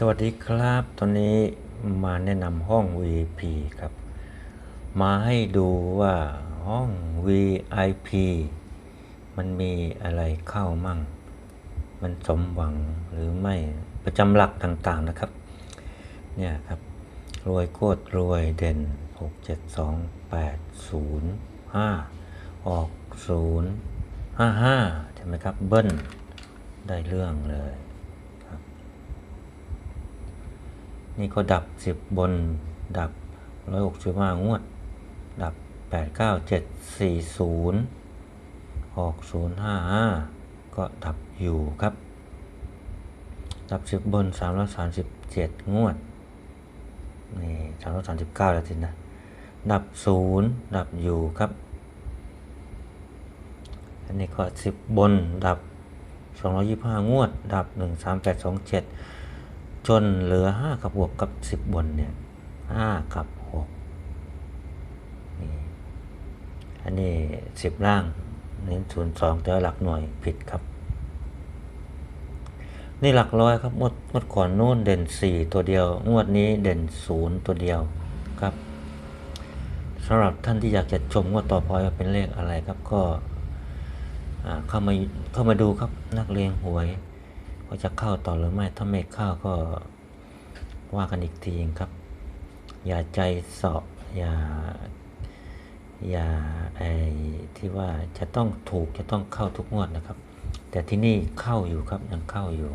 สวัสดีครับ ตอนนี้มาแนะนำห้อง VIP ครับ มาให้ดูว่าห้อง VIP มันมีอะไรเข้ามั่ง มันสมหวังหรือไม่ประจำหลักต่างๆนะครับ เนี่ยครับ รวยโคตรรวยเด่น 6 7 2 8 0 5 ออก 0 5 5 ใช่ไหมครับ เบิ้ลได้เรื่องเลยครับ นี่ก็ดับ 10 บน ดับ 165 งวด ดับ 8 9 7 4 0ออก055 ก็ดับอยู่ครับ ดับ 10 บน 337 งวด นี่ 339 แล้วสินะ ดับ 0 ดับอยู่ครับ อันนี้ก็ 10 บน ดับ 225 งวด ดับ 13827 จนเหลือ5กับบวกกับ10บนเนี่ย5กับ6นี่อันนี้10ล่างเน้น02แต่หลักหน่วยผิดครับ นี่หลักร้อยครับงวดงวดก่อนนู่นเด่น4ตัวเดียว งวดนี้เด่น0ตัวเดียวครับสำหรับท่านที่อยากจะชมงวดต่อไปว่าเป็นเลขอะไรครับก็เข้ามาเข้ามาดูครับนักเลงหวย ว่าจะเข้าต่อหรือไม่ ถ้าไม่เข้าก็ว่ากันอีกทีครับ อย่าใจเสาะอย่า อย่าไอที่ว่าจะต้องถูกจะต้องเข้าทุกงวดนะครับ แต่ที่นี่เข้าอยู่ครับยังเข้าอยู่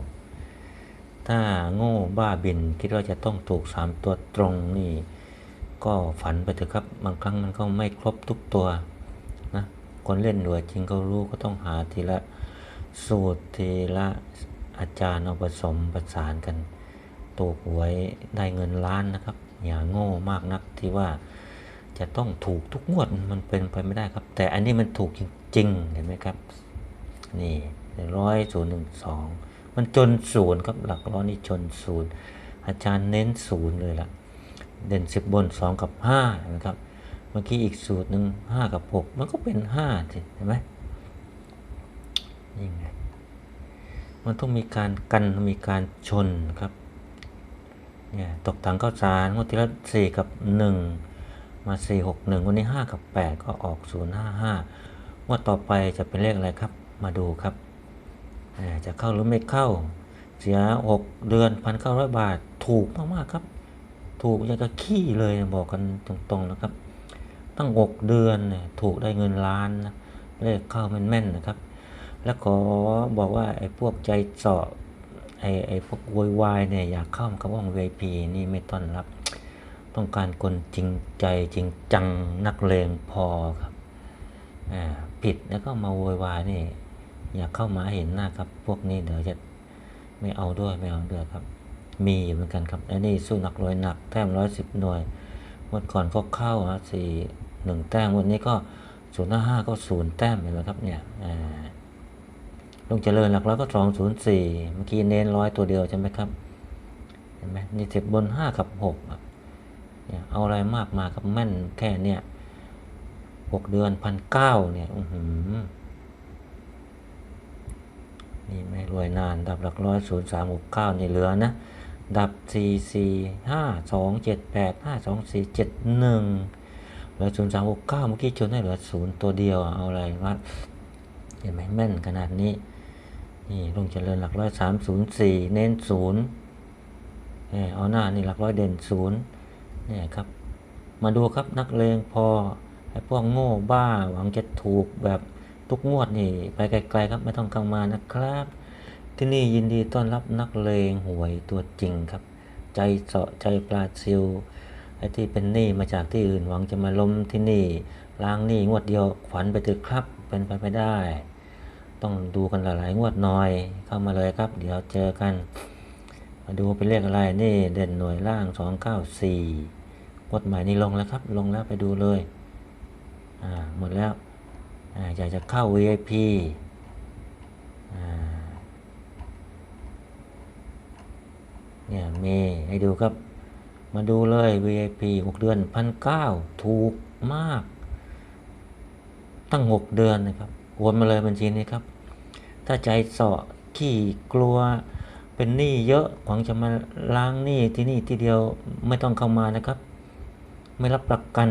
ถ้าโง่บ้าบินคิดว่าจะต้องถูกสามตัวตรงนี่ ก็ฝันไปเถอะครับ บางครั้งมันก็ไม่ครบทุกตัวนะคนเล่นหวยจริงก็รู้ก็ต้องหาทีละสูตรทีละ อาจารย์เอาผสมประสานกันถูกหวยได้เงินล้านนะครับ อย่าโง่มากนักที่ว่าจะต้องถูกทุกงวดมันเป็นไปไม่ได้ครับ แต่อันนี้มันถูกจริงๆเห็นไหมครับ นี่ร้อยศูนย์หนึ่งสองมันจนศูนย์ครับหลักร้อยนี่ชนศูนย์อาจารย์เน้นศูนย์เลยล่ะ เด่นสิบบนสองกับห้านะครับเมื่อกี้อีกสูตรหนึ่งห้ากับหกมันก็เป็นห้าสิเห็นไหมนี่ไง มันต้องมีการกันมีการชนครับเนี่ยตกถังข้าวสารงวดที่แล้วสี่กับหนึ่งมาสี่หกหนึ่งวันนี้ห้ากับแปดก็ออกศูนย์ห้าห้างวดต่อไปจะเป็นเลขอะไรครับมาดูครับอ่าจะเข้าหรือไม่เข้าเสียหกเดือนพันเก้าร้อยบาทถูกมากๆครับ ถูกยังกับขี้เลยบอกกันตรงๆนะครับ ตั้งหกเดือนเนี่ยถูกได้เงินล้านนะเลขเข้าแม่นๆนะครับ แล้วขอบอกว่าไอ้พวกใจเสาะไอ้ไอ้พวกโวยวายเนี่ยอยากเข้ากับว่อง VIP นี่ไม่ต้อนรับ ต้องการคนจริงใจจริงจังนักเลงพอครับอ่าผิดแล้วก็มาโวยวายนี่อยากเข้ามาเห็นหน้าครับ พวกนี้เดี๋ยวจะไม่เอาด้วยไม่เอาด้วยครับ มีอยู่เหมือนกันครับไอันนี้สู้หนักร้อยหนักแต้มร้อยสิบหน่วยเมื่อก่อนก็เข้าฮะสี่หนึ่งแต้มวันนี้ก็ศูนย์ห้าก็ศูนย์แต้มเห็นไหมครับเนี่ยอ่า ลงเจริญหลักร้อยก็สองศูนย์สี่เมื่อกี้เน้นร้อยตัวเดียวใช่ไหมครับ เห็นไหมนี่สิบบนห้ากับหกเนี่ยเอาอะไรมากมากับแม่นแค่เนี่ยหกเดือนพันเก้าเนี่ยอือหือนี่ไม่รวยนาน ดับหลักร้อยศูนย์สามหกเก้านี่เหลือนะ ดับสี่สี่ห้าสองเจ็ดแปดห้าสองสี่เจ็ดหนึ่งเหลือศูนย์สามหกเก้าเมื่อกี้ชนให้เหลือศูนย์ตัวเดียวเอาอะไรวัดเห็นไหมแม่นขนาดนี้ นี่ลงเจริญหลักร้อยสามศูนย์สี่เน้นศูนย์เออเอาหน้านี่หลักร้อยเด่นศูนย์เนี่ยครับ มาดูครับนักเลงพอไอ้พวกโง่บ้าหวังจะถูกแบบทุกงวดนี่ไปไกลๆครับไม่ต้องเข้ามานะครับ ที่นี่ยินดีต้อนรับนักเลงหวยตัวจริงครับ ใจเสาะใจปลาซิลไอ้ที่เป็นหนี้มาจากที่อื่นหวังจะมาล้มที่นี่ล้างหนี้งวดเดียวขวัญไปเถอะครับเป็นไปไม่ได้ ต้องดูกันหลายๆงวดหน่อยเข้ามาเลยครับ เดี๋ยวเจอกัน มาดูเป็นเลขอะไรนี่เด่นหน่วยล่าง 294งวดใหม่นี่ลงแล้วครับ ลงแล้วไปดูเลยอ่าหมดแล้วอ่าอยากจะเข้า VIP อ่าเนี่ยมีให้ดูครับ มาดูเลย VIP 6 เดือนพันเก้าถูกมาก ตั้ง 6 เดือนนะครับโอนมาเลยบัญชีนี้ครับ ถ้าใจเสาะขี้กลัวเป็นหนี้เยอะหวังจะมาล้างหนี้ที่นี่ที่เดียวไม่ต้องเข้ามานะครับ ไม่รับประกัน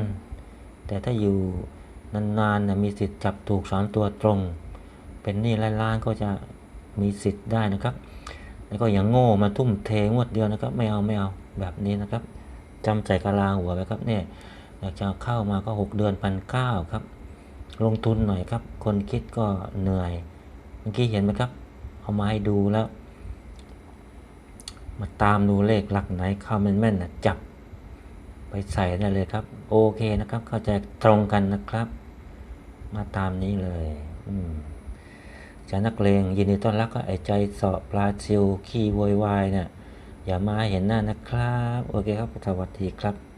แต่ถ้าอยู่นานๆนะมีสิทธิ์จับถูกสามตัวตรง เป็นหนี้ล้านๆก็จะมีสิทธิ์ได้นะครับ แล้วก็อย่างโง่มาทุ่มเทงวดเดียวนะครับ ไม่เอาไม่เอาแบบนี้นะครับจำใส่กะลาหัวไว้ครับเนี่ยอยากจะเข้ามาก็ 6 เดือนพันเก้าครับ ลงทุนหน่อยครับ คนคิดก็เหนื่อย เมื่อกี้เห็นไหมครับ เอามาให้ดูแล้ว มาตามดูเลขหลักไหนเข้าแม่นๆนะจับไปใส่ได้เลยครับ โอเคนะครับ เข้าใจตรงกันนะครับ มาตามนี้เลยอืมจะนักเลงยินดีต้อนรับก็ไอใจเสาะปลาซิลขี้โวยวายเนี่ยอย่ามาเห็นหน้านะครับ โอเคครับสวัสดีครับ